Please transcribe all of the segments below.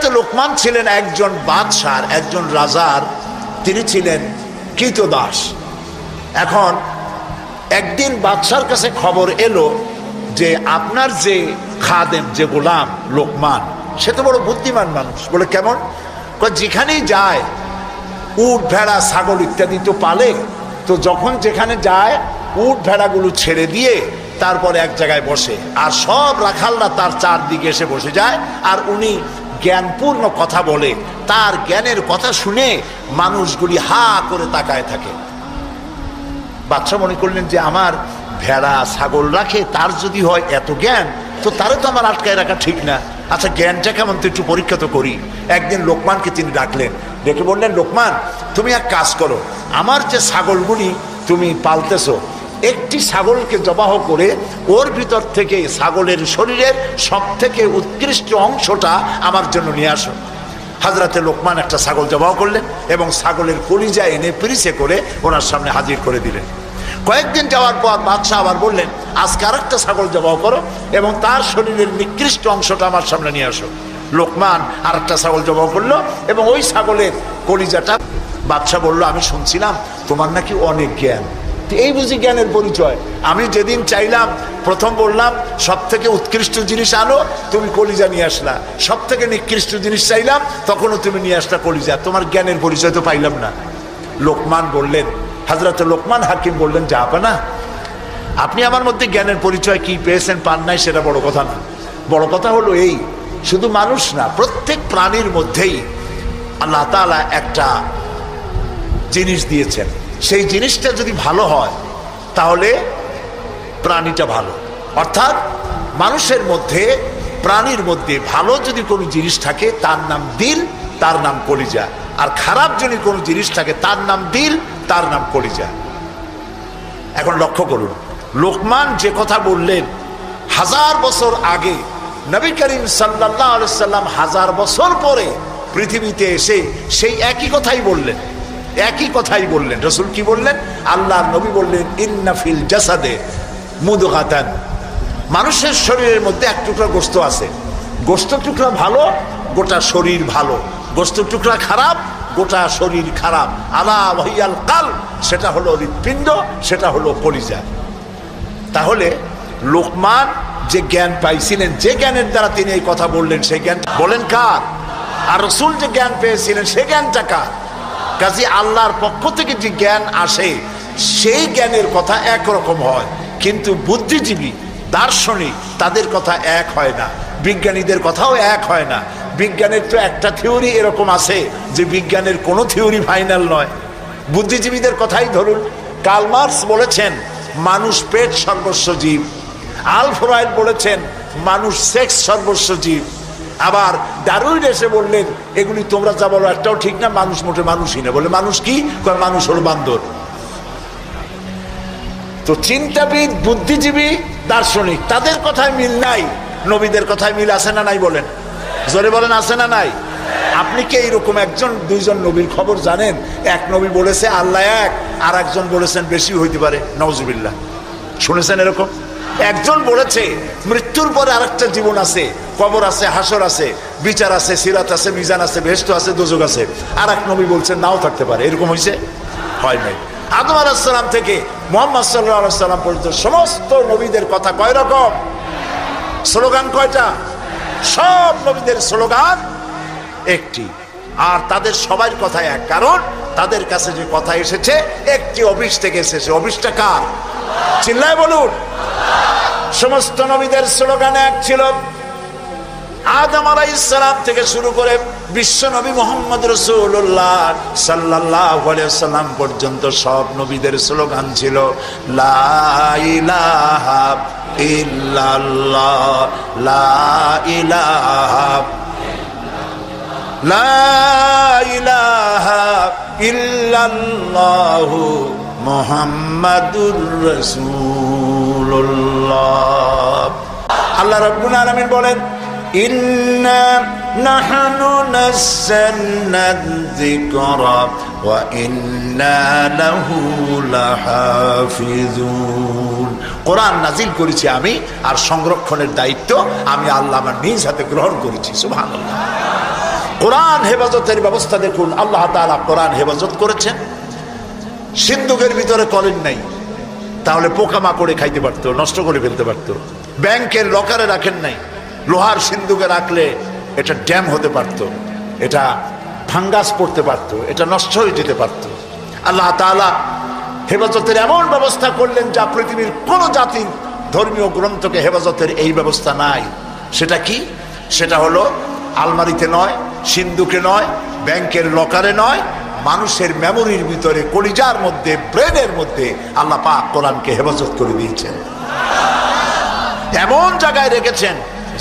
হাজরাতে লোকমান ছিলেন একজন বাদশার, একজন রাজার। তিনি ছিলেন কৃতদাস এখন একদিন বাদশার কাছে খবর এলো যে আপনার যে খাদেম, যে গোলাম লোকমান, সে তো বড় বুদ্ধিমান মানুষ। বলে, কেমন? যেখানেই যায়, উট, ভেড়া, ছাগল ইত্যাদি তো পালে, তো যখন যেখানে যায়, উট, ভেড়াগুলো ছেড়ে দিয়ে তারপরে এক জায়গায় বসে। আর সব রাখালরা তার চারদিকে এসে বসে যায়, আর উনি জ্ঞানপূর্ণ কথা বলে, তার জ্ঞানের কথা শুনে মানুষগুলি হা করে তাকায় থাকে। বাচ্চা মনে করলেন যে, আমার ভেড়া, ছাগল রাখে, তার যদি হয় এত জ্ঞান, তো তারও তো আমার আটকায় রাখা ঠিক না। আচ্ছা জ্ঞানটা কেমন? তো একটু পরীক্ষা তো করি। একদিন লোকমানকে তিনি ডাকলেন, ডেকে বললেন, লোকমান, তুমি এক কাজ করো, আমার যে ছাগলগুলি তুমি পালতেছো একটি ছাগলকে জবাহ করে ওর ভিতর থেকে ছাগলের শরীরের সব থেকে উৎকৃষ্ট অংশটা আমার জন্য নিয়ে আসো। হাজরাতে লোকমান একটা ছাগল জবাহ করলেন এবং ছাগলের কলিজা এনে পিরিসে করে ওনার সামনে হাজির করে দিলেন। কয়েকদিন যাওয়ার পর বাদশাহ আবার বললেন, আজকে আর একটা ছাগল জবাহ করো এবং তার শরীরের নিকৃষ্ট অংশটা আমার সামনে নিয়ে আসো। লোকমান আর একটা ছাগল জবাহ করল এবং ওই ছাগলের কলিজাটা বাদশাহ বলল, আমি শুনছিলাম তোমার নাকি অনেক জ্ঞান। এই বুঝি জ্ঞানের পরিচয়। আমি যেদিন চাইলাম, প্রথম বললাম সব থেকে উৎকৃষ্ট জিনিস আনো, তুমি কলিজা নিয়ে আসলা। সব থেকে নিকৃষ্ট জিনিস চাইলাম, তখনও তুমি নিয়ে আসলা কলিজা। তোমার জ্ঞানের পরিচয় তো পাইলাম না। লোকমান বললেন হাজরত লোকমান হাকিম বললেন, যা না। আপনি আমার মধ্যে জ্ঞানের পরিচয় কি পেয়েছেন, পান নাই, সেটা বড় কথা না। বড় কথা হলো এই, শুধু মানুষ না, প্রত্যেক প্রাণীর মধ্যেই আল্লাহ তাআলা একটা জিনিস দিয়েছেন। সেই জিনিসটা যদি ভালো হয়, তাহলে প্রাণীটা ভালো। অর্থাৎ মানুষের মধ্যে, প্রাণীর মধ্যে ভালো যদি কোনো জিনিস থাকে, তার নাম দিল, তার নাম কলিজা। আর খারাপ যদি কোনো জিনিস থাকে, তার নাম দিল, তার নাম কলিজা। এখন লক্ষ্য করুন, লোকমান যে কথা বললেন, হাজার বছর আগে নবী করিম সাল্লাহ সাল্লাম হাজার বছর পরে পৃথিবীতে এসে সেই একই কথাই বললেন। একই কথাই বললেন। রসুল কি বললেন? আল্লাহ নবী বললেন ইন্নাফিল জাসাদে মুদগাতান। মানুষের শরীরের মধ্যে এক টুকরা গোস্ত আছে। গোস্ত টুকরা ভালো, গোটা শরীর ভালো। গোস্ত টুকরা খারাপ, গোটা শরীর খারাপ। আলা ভহিয়াল কাল সেটা হলো হৃৎপিণ্ড, সেটা হলো কলিজা তাহলে লোকমান যে জ্ঞান পাইছিলেন, যে জ্ঞানের দ্বারা তিনি এই কথা বললেন, সেই জ্ঞান বলেন কার? আর রসুল যে জ্ঞান পেয়েছিলেন সে জ্ঞানটা কার? কাজী আল্লাহর পক্ষ থেকে যে জ্ঞান আসে, সেই জ্ঞানের কথা একরকম হয়। কিন্তু বুদ্ধিজীবী, দার্শনিক, তাদের কথা এক হয় না। বিজ্ঞানীদের কথাও এক হয় না। বিজ্ঞানের তো একটা থিওরি এরকম আছে যে বিজ্ঞানের কোনো থিওরি ফাইনাল নয়। বুদ্ধিজীবীদের কথাই ধরুন কালমার্কস বলেছেন, মানুষ পেট সর্বস্ব জীব। আলফ্রয়েড বলেছেন, মানুষ সেক্স সর্বস্ব জীব। আবার দারুইন এসে বললেন, এগুলি তোমরা যা বলো, একটাও ঠিক না, মানুষ মোটে মানুষই না। বলে, মানুষ কি? মানুষ হলো বান্দর। তো চিন্তাবিদ, বুদ্ধিজীবী, দার্শনিক, তাদের কথায় মিল নাই, নবীদের কথায় মিল আছে না নাই বলেন? জোরে বলেন, আছে না নাই? আপনি কি এইরকম একজন, দুইজন নবীর খবর জানেন? এক নবী বলেছে, আল্লাহ এক আর একজন বলেছেন বেশি হইতে পারে। নওজুবিল্লাহ শুনেছেন এরকম? একজন বলেছে, মৃত্যুর পরে আরেকটা জীবন আছে, কবর আছে, হাসর আছে, বিচার আছে, সিরাত আছে, মিজান আছে ভেস্ট আছে, দোজক আছে। আর এক নবী বলছেন, নাও থাকতে পারে। এরকম হয়েছে? হয় নাই। আদম আলাহিসাল্লাম থেকে মোহাম্মদ সাল্লাহ সাল্লাম পর্যন্ত সমস্ত নবীদের কথা কয় রকম? স্লোগান কয়টা? সব নবীদের স্লোগান একটি। আর তাদের সবার কথা এক। কারণ তাদের কাছে যে কথা এসেছে, একটি অফিস থেকে এসেছে। অফিসটা কার? চিল্লায় বলুন। সমস্ত নবীদের স্লোগান এক ছিল, আদম আলাইসালাম থেকে শুরু করে বিশ্ব নবী মোহাম্মদ রসুল্লাহ সাল্লাহ সাল্লাম পর্যন্ত সব নবীদের স্লোগান ছিল ইল্লাল্লাহ মুহাম্মাদুর আল্লাহ রাব্বুল আলামিন বলেন করেছি আমি আর সংরক্ষণের দায়িত্ব আমি আল্লাহ আমার নিজ হাতে গ্রহণ করেছি, সুবহানাল্লাহ। কোরআন হেফাজতের ব্যবস্থা দেখুন, আল্লাহ তাআলা কোরআন হেফাজত করেছেন। সিন্ধুকের ভিতরে কলেন নাই। তাহলে পোকামাকড়ে খাইতে পারতো, নষ্ট করে ফেলতে পারতো। ব্যাংকের লকারে রাখেন নাই। লোহার সিন্ধুকে রাখলে এটা ড্যাম হতে পারতো। এটা ফাঙ্গাস পড়তে পারতো। এটা নষ্ট হয়ে যেতে পারতো। আল্লাহ তাআলা হেফাজতের এমন ব্যবস্থা করলেন যা পৃথিবীর কোনো জাতির ধর্মীয় গ্রন্থকে হেফাজতের এই ব্যবস্থা নাই। সেটা কি? সেটা হলো আলমারিতে নয়, সিন্ধুকে নয়, ব্যাংকের লকারে নয় মানুষের মেমোরির ভিতরে, কলিজার মধ্যে ব্রেনের মধ্যে আল্লাহ পাক কোরআনকে হেফাজত করে দিয়েছেন। এমন জায়গায় রেখেছেন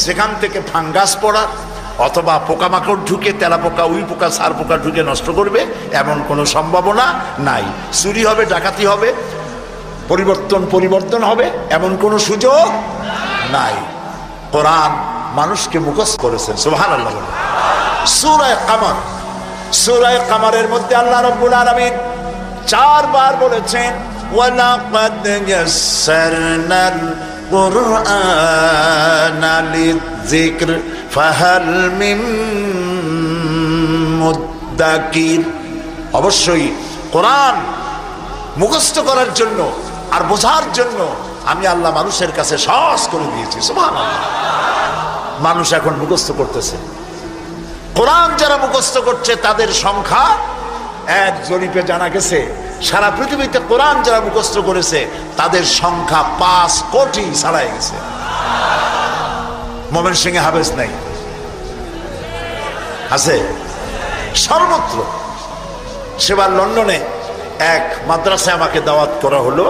সেখান থেকে ফাঙ্গাস পড়া অথবা পোকামাকড় ঢুকে, তেলা পোকা, উই পোকা, সার পোকা ঢুকে নষ্ট করবে, এমন কোনো সম্ভাবনা নাই। চুরি হবে, ডাকাতি হবে, পরিবর্তন পরিবর্তন হবে, এমন কোনো সুযোগ নাই। কোরআন মানুষকে মুখস্থ করেছেন সুহান আল্লাহ সুরায় কামার সুরায় কামারের মধ্যে আল্লাহ রব্বুল আলামিন চারবার বলেছেন, ওয়ালাকাদ ইয়াসসারনাল কুরআনা লিযিকর, ফাহাল মিন মুদ্দাকির অবশ্যই কোরআন মুখস্থ করার জন্য আর বোঝার জন্য আমি আল্লাহ মানুষের কাছে সহজ করে দিয়েছি, সুবহানাল্লাহ। মানুষ এখন মুখস্থ করতেছে। কোরআন যারা মুখস্থ করছে, তাদের সংখ্যা এক জরিপে জানা গেছে। সারা পৃথিবীতে কোরআন যারা মুখস্থ করেছে, তাদের সংখ্যা পাঁচ কোটি ছাড়াই গেছে। মোমেন সিংহে হাবেজ নাই। আছে? সর্বত্র। সেবার লন্ডনে এক মাদ্রাসায় আমাকে দাওয়াত করা হলো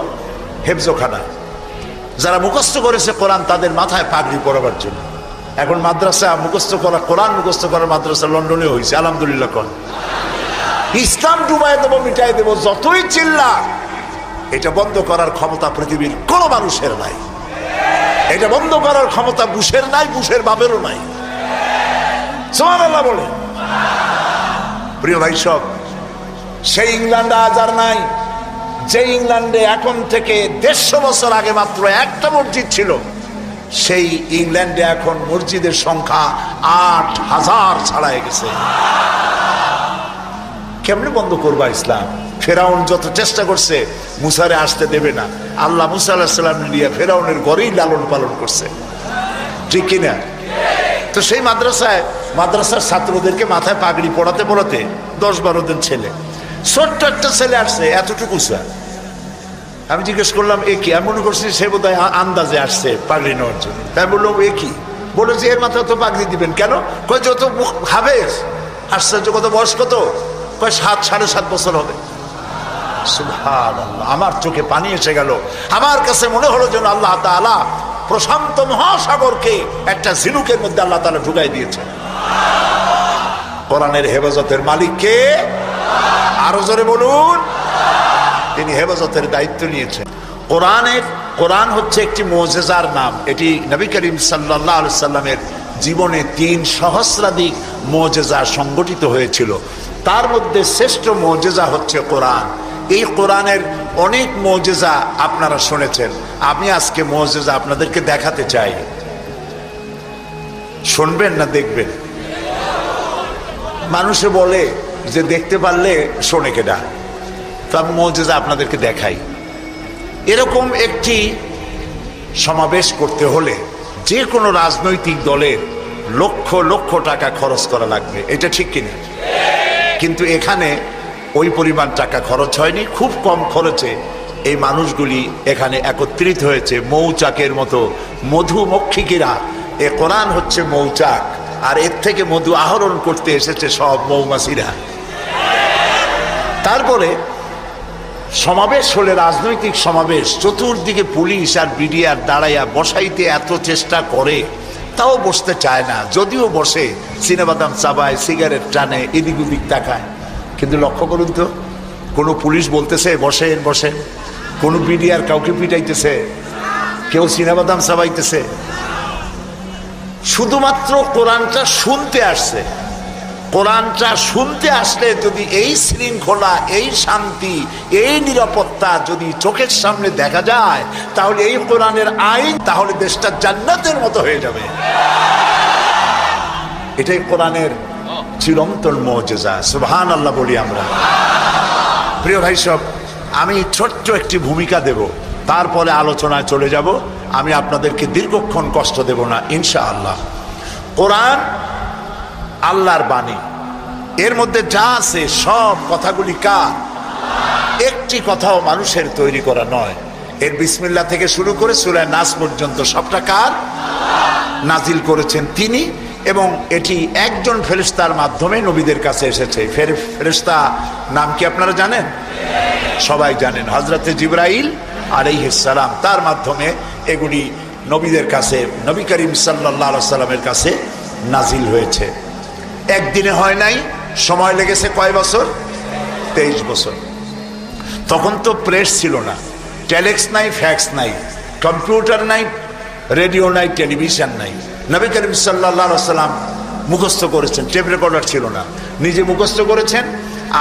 হেফজোখানা যারা মুখস্থ করেছে কোরআন, তাদের মাথায় পাগড়ি পরাবার জন্য। এখন মাদ্রাসা মুখস্থ করা, কোরআন মুখস্থ করার মাদ্রাসা লন্ডনে হয়েছে, আলহামদুলিল্লাহ কন। ইসলাম ডুবাই দেবো মিটাই দেবো, যতই চিল্লা, এটা বন্ধ করার ক্ষমতা পৃথিবীর কোনো মানুষের নাই। এটা বন্ধ করার ক্ষমতা বুশের নাই, বুশের বাপেরও নাই। বলে। প্রিয় ভাই সব, সেই ইংল্যান্ড আজ আর নাই। যে ইংল্যান্ডে এখন থেকে দেড়শো বছর আগে মাত্র একটা মসজিদ ছিল। সেই ইংল্যান্ডে এখন মসজিদের সংখ্যা আট হাজার ছাড়াই গেছে। কেমনে বন্ধ করবা ইসলাম? ফেরাউন যত চেষ্টা করছে, মুসারে আসতে দেবে না। আল্লাহ মুসা আল্লাহাম নিয়ে ফেরাউনের ঘরেই লালন পালন করছে। ঠিক কিনা? তো সেই মাদ্রাসায়, মাদ্রাসার ছাত্রদেরকে মাথায় পাগড়ি পড়াতে পড়াতে দশ বারো দিন ছেলে। ছোট্ট একটা ছেলে আসছে, এতটুকু স্যার। আমি জিজ্ঞেস করলাম, এ কি? আমি মনে করছি সে বোধ আন্দাজে আসছে পাগড়ি নেওয়ার জন্য। তাই বললাম, এ কি? বলে যে, এর মাথায় তো পাগড়ি দিবেন কেন? কয়, যত হাবেস আশ্চর্য, কত বয়স কত? কয়, সাত, সাড়ে সাত বছর হবে। আমার চোখে পানি এসে গেল। আমার কাছে মনে হলো যেন আল্লাহ তাআলা প্রশান্ত মহাসাগরকে একটা ঝিনুকের মধ্যে আল্লাহ তালা ঢুকাই দিয়েছে কোরআনের হেফাজতের মালিককে আরও জোরে বলুন। তিনি হেফাজতের দায়িত্ব নিয়েছেন। কোরআনের, কোরআন হচ্ছে একটি মোজেজার নাম। এটি নবী করিম সাল্লাহ সাল্লামের জীবনে তিন সহস্রাধিক মোজেজা সংগঠিত হয়েছিল। তার মধ্যে শ্রেষ্ঠ মোজেজা হচ্ছে কোরআন। এই কোরআনের অনেক মোজেজা আপনারা শুনেছেন। আমি আজকে মোজেজা আপনাদেরকে দেখাতে চাই। শুনবেন না দেখবেন? মানুষে বলে যে দেখতে পারলে শোনে কেডা? তো আমি মৌজেজা আপনাদেরকে দেখাই। এরকম একটি সমাবেশ করতে হলে যে কোনো রাজনৈতিক দলের লক্ষ লক্ষ টাকা খরচ করা লাগবে। এটা ঠিক কিনা? কিন্তু এখানে ওই পরিমাণ টাকা খরচ হয়নি। খুব কম খরচে এই মানুষগুলি এখানে একত্রিত হয়েছে। মৌচাকের মতো মধুমক্ষিকেরা। এ কোরআন হচ্ছে মৌচাক, আর এর থেকে মধু আহরণ করতে এসেছে সব মৌমাছিরা। তারপরে সমাবেশ হলে রাজনৈতিক সমাবেশ, চতুর্দিকে পুলিশ আর বিডিআর দাঁড়াইয়া বসাইতে এত চেষ্টা করে, তাও বসতে চায় না। যদিও বসে সিনেবাদাম চাবায়, সিগারেট টানে, এদিক ওদিক তাকায়। কিন্তু লক্ষ্য করুন তো, কোনো পুলিশ বলতেছে, বসেন বসেন। কোনো বিডিআর কাউকে পিটাইতেছে, কেউ সিনেবাদাম চাবাইতেছে। শুধুমাত্র কোরআনটা শুনতে আসছে। কোরআনটা শুনতে আসলে যদি এই শৃঙ্খলা, এই শান্তি, এই নিরাপত্তা যদি চোখের সামনে দেখা যায়, তাহলে এই কোরআনের আইন তাহলে দেশটা জান্নাতের মতো হয়ে যাবে। এটাই কোরআনের চিরন্তন মজেজা সুবহান আল্লাহ বলি আমরা। প্রিয় ভাই সব, আমি ছোট্ট একটি ভূমিকা দেব, তারপরে আলোচনায় চলে যাব। আমি আপনাদেরকে দীর্ঘক্ষণ কষ্ট দেব না ইনশা আল্লাহ কোরআন আল্লাহর বাণী। এর মধ্যে যা আছে, সব কথাগুলি কার? একটি কথাও মানুষের তৈরি করা নয়। এর বিসমিল্লা থেকে শুরু করে সুরায় নাস পর্যন্ত সবটা কার? নাজিল করেছেন তিনি এবং এটি একজন ফেরিস্তার মাধ্যমে নবীদের কাছে এসেছে। ফের ফেরিস্তা নাম কি আপনারা জানেন? সবাই জানেন। হজরতে জিব্রাইল আলাইহিসসালাম তার মাধ্যমে এগুলি নবীদের কাছে, নবী করিম সাল্লাহ সাল্লামের কাছে নাজিল হয়েছে। একদিনে হয় নাই, সময় লেগেছে কয় বছর? তেইশ বছর। তখন তো প্রেস ছিল না, টেলেক্স নাই, ফ্যাক্স নাই, কম্পিউটার নাই, রেডিও নাই, টেলিভিশন নাই। নবী করিম সাল্লাহ সাল্লাম মুখস্থ করেছেন, টেপ রেকর্ডার ছিল না। নিজে মুখস্থ করেছেন,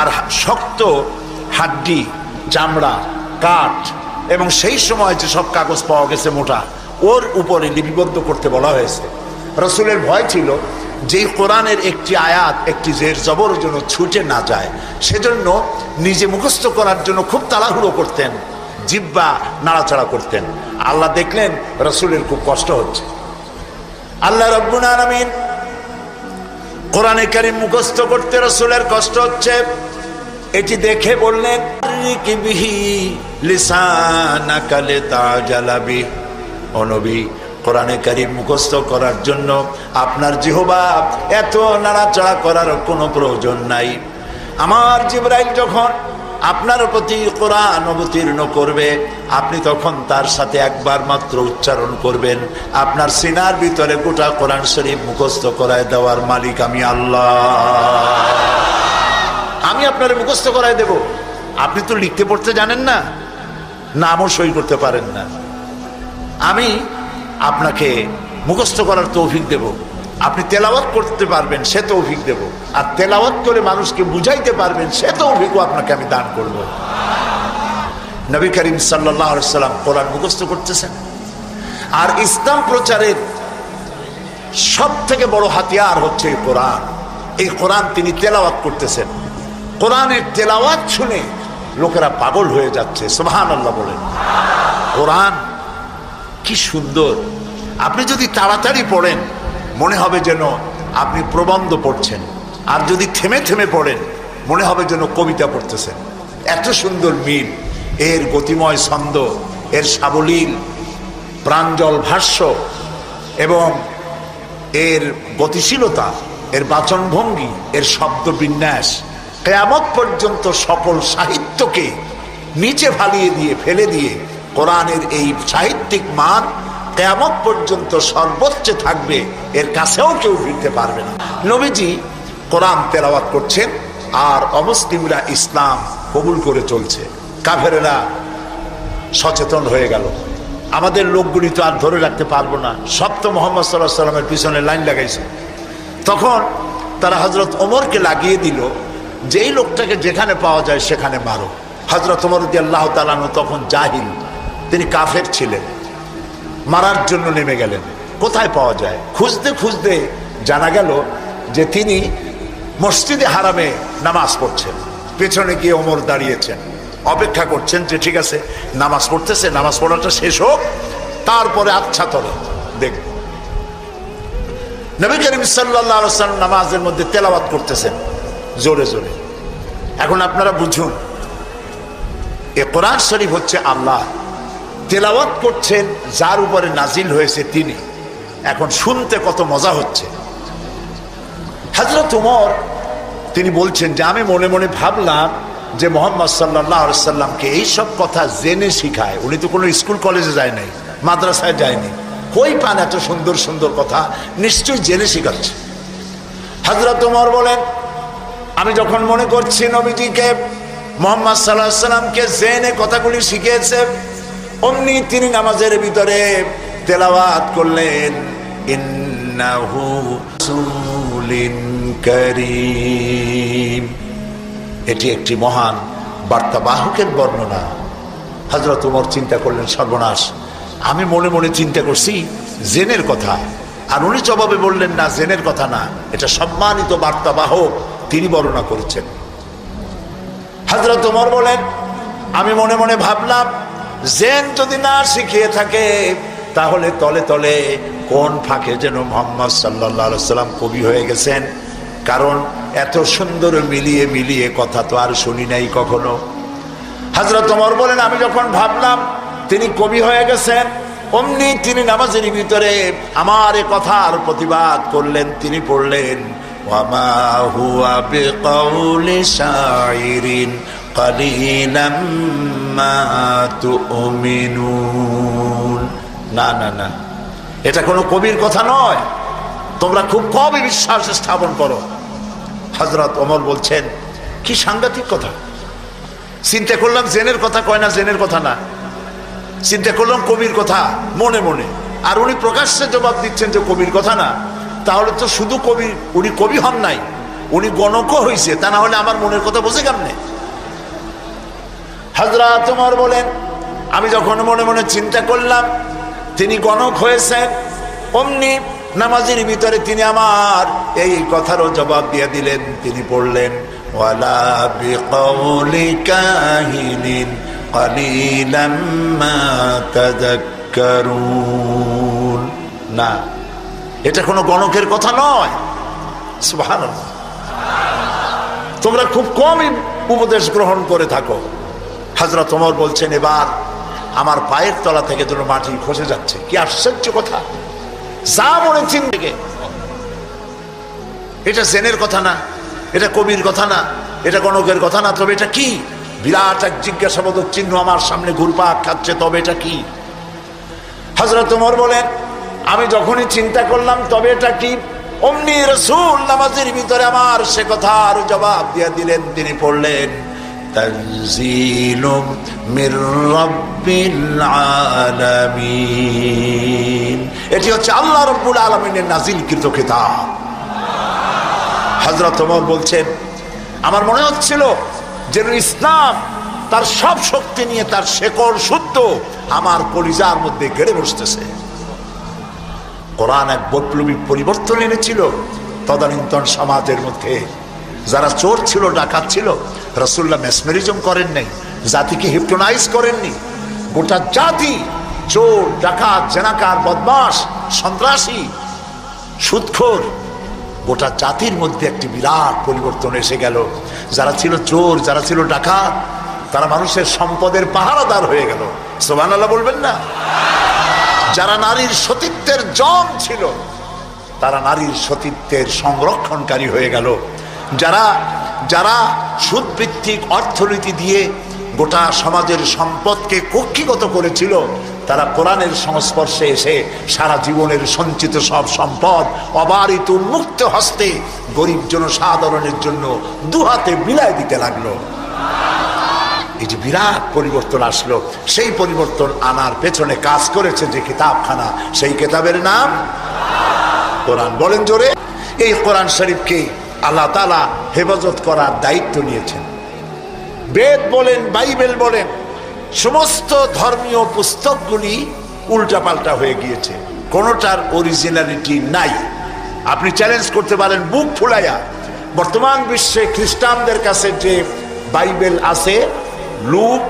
আর শক্ত হাড্ডি, চামড়া, কাঠ, এবং সেই সময় যে সব কাগজ পাওয়া গেছে মোটা, ওর উপরে লিপিবদ্ধ করতে বলা হয়েছে। রসুলের ভয় ছিল যেই কোরআনের একটি আয়াত, একটি জের জবর যেন ছুটে না যায়, সেজন্য নিজে মুখস্থ করার জন্য খুব তাড়াহুড়ো করতেন, জিব্বা নাড়াচাড়া করতেন। আল্লাহ দেখলেন রসুলের খুব কষ্ট হচ্ছে। আল্লাহ রব্বুল আলামিন কোরআনে কারিম মুখস্থ করতে রসুলের কষ্ট হচ্ছে। এটি দেখে বললেন বিহি লিসানাকা লিতাজালাবি ও নবী কোরআনে কারিম মুখস্থ করার জন্য আপনার জিহবা এত নাড়াচাড়া করার কোনো প্রয়োজন নাই। আমার জিব্রাইল যখন আপনার প্রতি কোরআন অবতীর্ণ করবে, আপনি তখন তার সাথে একবার মাত্র উচ্চারণ করবেন। আপনার সিনার ভিতরে গোটা কোরআন শরীফ মুখস্থ করায় দেওয়ার মালিক আমি আল্লাহ। আমি আপনার মুখস্থ করায় দেব। আপনি তো লিখতে পড়তে জানেন না, নামও সই করতে পারেন না। আমি আপনাকে মুখস্থ করার তৌফিক দেব। আপনি তেলাওয়াত করতে পারবেন, সে তৌফিক দেব। আর তেলাওয়াত করে মানুষকে বুঝাইতে পারবেন, সে তৌফিকও আপনাকে আমি দান করব। নবী করিম সাল্লাহ সাল্লাম কোরআন মুখস্থ করতেছেন। আর ইসলাম প্রচারের সব থেকে বড় হাতিয়ার হচ্ছে এই কোরআন। এই কোরআন তিনি তেলাওয়াত করতেছেন। কোরআনের তেলাওয়াত শুনে লোকেরা পাগল হয়ে যাচ্ছে সোহান আল্লাহ বলেন। কোরআন কি সুন্দর। আপনি যদি তাড়াতাড়ি পড়েন, মনে হবে যেন আপনি প্রবন্ধ পড়ছেন। আর যদি থেমে থেমে পড়েন, মনে হবে যেন কবিতা পড়তেছেন। এত সুন্দর মিল, এর গতিময় ছন্দ, এর সাবলীল প্রাঞ্জল ভাষ্য, এবং এর গতিশীলতা, এর বাচনভঙ্গি, এর শব্দ বিন্যাস কেয়ামত পর্যন্ত সকল সাহিত্যকে নিচে ফালিয়ে দিয়ে, ফেলে দিয়ে কোরআনের এই সাহিত্যিক মান কেয়ামত পর্যন্ত সর্বোচ্চ থাকবে, এর কাছেও কেউ ফিরতে পারবে না। নবীজি কোরআন তেলাওয়াত করছেন, আর অমুসলিমরা ইসলাম কবুল করে চলছে। কাফেরেরা সচেতন হয়ে গেল। আমাদের লোকগুলি তো আর ধরে রাখতে পারব না। সপ্ত মোহাম্মদ সাল্লাহ সাল্লামের পিছনে লাইন লাগাইছে। তখন তারা হজরত ওমরকে লাগিয়ে দিল যেই লোকটাকে যেখানে পাওয়া যায় সেখানে মারো। হজরত ওমর দি আল্লাহ তালানো তখন জাহিল। তিনি কাফের ছিলেন। মারার জন্য নেমে গেলেন। কোথায় পাওয়া যায়? খুঁজতে খুঁজতে জানা গেল যে তিনি মসজিদে হারামে নামাজ পড়ছেন। পেছনে গিয়ে ওমর দাঁড়িয়েছেন। অপেক্ষা করছেন যে ঠিক আছে, নামাজ পড়তেছে, নামাজ পড়াটা শেষ হোক, তারপরে আচ্ছা তরে দেখব নবী করিম সাল্লাম নামাজের মধ্যে তেলাবাত করতেছেন, জোরে জোরে। এখন আপনারা বুঝুন, এ কোরআন শরীফ হচ্ছে আল্লাহ। তেলাওয়াত করছেন, যার উপরে নাজিল হয়েছে তিনি। এখন শুনতে কত মজা হচ্ছে। হাজরত উমর, তিনি বলছেন যে, আমি মনে মনে ভাবলাম যে মোহাম্মদ সাল্লাহ সাল্লামকে এইসব কথা জেনে শিখায়। উনি তো কোনো স্কুল কলেজে যায় নাই, মাদ্রাসায় যায়নি। কই পান এত সুন্দর সুন্দর কথা? নিশ্চয়ই জেনে শিখাচ্ছে। হাজরত উমর বলেন, আমি যখন মনে করছি নবীজিকে, মোহাম্মদ সাল্লাহ সাল্লামকে জেনে কথাগুলি শিখিয়েছে অমনি তিনি নামাজের ভিতরে তেলাওয়াত করলেন। এটি একটি মহান বার্তাবাহকের বর্ণনা। হজরত উমর চিন্তা করলেন, সর্বনাশ, আমি মনে মনে চিন্তা করছি, জেনের কথা। আর উনি জবাবে বললেন, না, জেনের কথা না, এটা সম্মানিত বার্তাবাহক তিনি বর্ণনা করেছেন। হাজরত ওমর বলেন, আমি মনে মনে ভাবলাম জেন যদি না শিখিয়ে থাকে, তাহলে তলে তলে কোন ফাঁকে যেন মোহাম্মদ সাল্লাহ সাল্লাম কবি হয়ে গেছেন? কারণ এত সুন্দর মিলিয়ে মিলিয়ে কথা তো আর শুনি নাই কখনো। হাজরত ওমর বলেন, আমি যখন ভাবলাম তিনি কবি হয়ে গেছেন, অমনি তিনি নামাজের ভিতরে আমার এ কথার প্রতিবাদ করলেন, তিনি পড়লেন হুয়া কালিলাম মা তুমিনুন না না না। এটা কোনো কবির কথা নয়। তোমরা খুব কমই বিশ্বাস স্থাপন করো। হজরত ওমর বলছেন, কি সাংঘাতিক কথা। চিন্তা করলাম জেনের কথা কয় না, জেনের কথা না। চিন্তা করলাম কবির কথা, মনে মনে। আর উনি প্রকাশ্যে জবাব দিচ্ছেন যে কবির কথা না। তাহলে তো শুধু কবি, উনি কবি হন নাই। উনি গণকও হয়েছে তা না হলে আমার মনের কথা বুঝে কেমনে? হাজরা তোমার বলেন, আমি যখন মনে মনে চিন্তা করলাম, তিনি গণক হয়েছেন, অমনি নামাজের ভিতরে তিনি আমার এই কথারও জবাব দিয়ে দিলেন। তিনি পড়লেন না, এটা কোনো গণকের কথা নয়। ভালো তোমরা খুব কমই উপদেশ গ্রহণ করে থাকো। হাজরত ওমর বলছেন, এবার আমার পায়ের তলা থেকে যেন মাটি খসে যাচ্ছে। কি আশ্চর্য কথা। যা মনে চিন্তিকে এটা জেনের কথা না, এটা কবির কথা না, এটা গণকের কথা না, তবে এটা কি? বিরাট এক জিজ্ঞাসাবোধক চিহ্ন আমার সামনে ঘুরপাক খাচ্ছে, তবে এটা কি? হজরত তোমার বলেন, আমি যখনই চিন্তা করলাম, তবে এটা কি? অমনি রসুল নামাজের ভিতরে আমার সে কথা কথার জবাব দিয়ে দিলেন, তিনি পড়লেন। তানজিলুম মির রাব্বিল আলামিন। এটি হচ্ছে আল্লাহ রব্বুল আলামিনের নাজিলকৃত কিতাব। হযরত ওমর বলছেন, আমার মনে হচ্ছিল যেন ইসলাম তার সব শক্তি নিয়ে তার শেকড় শুদ্ধ, আমার কলিজার মধ্যে গেড়ে বসতেছে। কোরআন এক বৈপ্লবিক পরিবর্তন এনেছিল তদানীন্তন সমাজের মধ্যে। যারা চোর ছিল, ডাকাত ছিল রসুল্লাহ মেসমেরিজম করেন নাই, জাতিকে হিপটোনাইজ করেননি গোটা জাতি, চোর, ডাকাত, জেনাকার বদমাস সন্ত্রাসী, সুৎখোর, গোটা জাতির মধ্যে একটি বিরাট পরিবর্তন এসে গেল। যারা ছিল চোর, যারা ছিল ডাকাত, তারা মানুষের সম্পদের পাহারাদার হয়ে গেল। সোমান আল্লাহ বলবেন না? যারা নারীর সতীত্বের জম ছিল, তারা নারীর সতীত্বের সংরক্ষণকারী হয়ে গেল। যারা যারা সুদভিত্তিক অর্থনীতি দিয়ে গোটা সমাজের সম্পদকে কক্ষিগত করেছিল, তারা কোরআনের সংস্পর্শে এসে সারা জীবনের সঞ্চিত সব সম্পদ অবারিত উন্মুক্ত হস্তে গরিব জনসাধারণের জন্য দুহাতে বিলায় দিতে লাগল। এই যে বিরাট পরিবর্তন আসলো, সেই পরিবর্তন আনার পেছনে কাজ করেছে যে কিতাবখানা, সেই কিতাবের নাম কোরআন। বলেন জোরে, এই কোরআন শরীফকে আল্লাহ তালা হেফাজত করার দায়িত্ব নিয়েছেন। বেদ বলেন, বাইবেল বলেন, সমস্ত ধর্মীয় পুস্তকগুলি উল্টাপাল্টা হয়ে গিয়েছে। কোনোটার অরিজিনালিটি নাই। আপনি চ্যালেঞ্জ করতে পারেন, বুক ফুলাইয়া। বর্তমান বিশ্বে খ্রিস্টানদের কাছে যে বাইবেল আছে, লুক,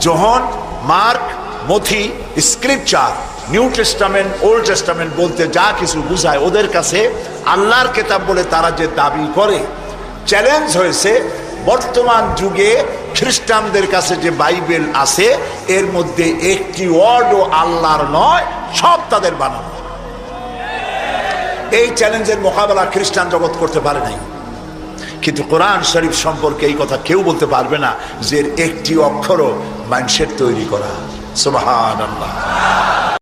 জোহন, মার্ক, মথি, scripture, new testament, old testament বলতে যা কিছু বুঝায়, ওদের কাছে আল্লাহর কেতাব বলে তারা যে দাবি করে চ্যালেঞ্জ হয়েছে, বর্তমান যুগে খ্রিস্টানদের কাছে যে বাইবেল আছে, এর মধ্যে একটি ওয়ার্ডও আল্লাহর নয়, সব তাদের বানানো। এই চ্যালেঞ্জের মোকাবেলা খ্রিস্টান জগৎ করতে পারে নাই। কিন্তু কোরআন শরীফ সম্পর্কে এই কথা কেউ বলতে পারবে না যে একটি অক্ষরও মানুষের তৈরি করা। সুবাহান আল্লাহ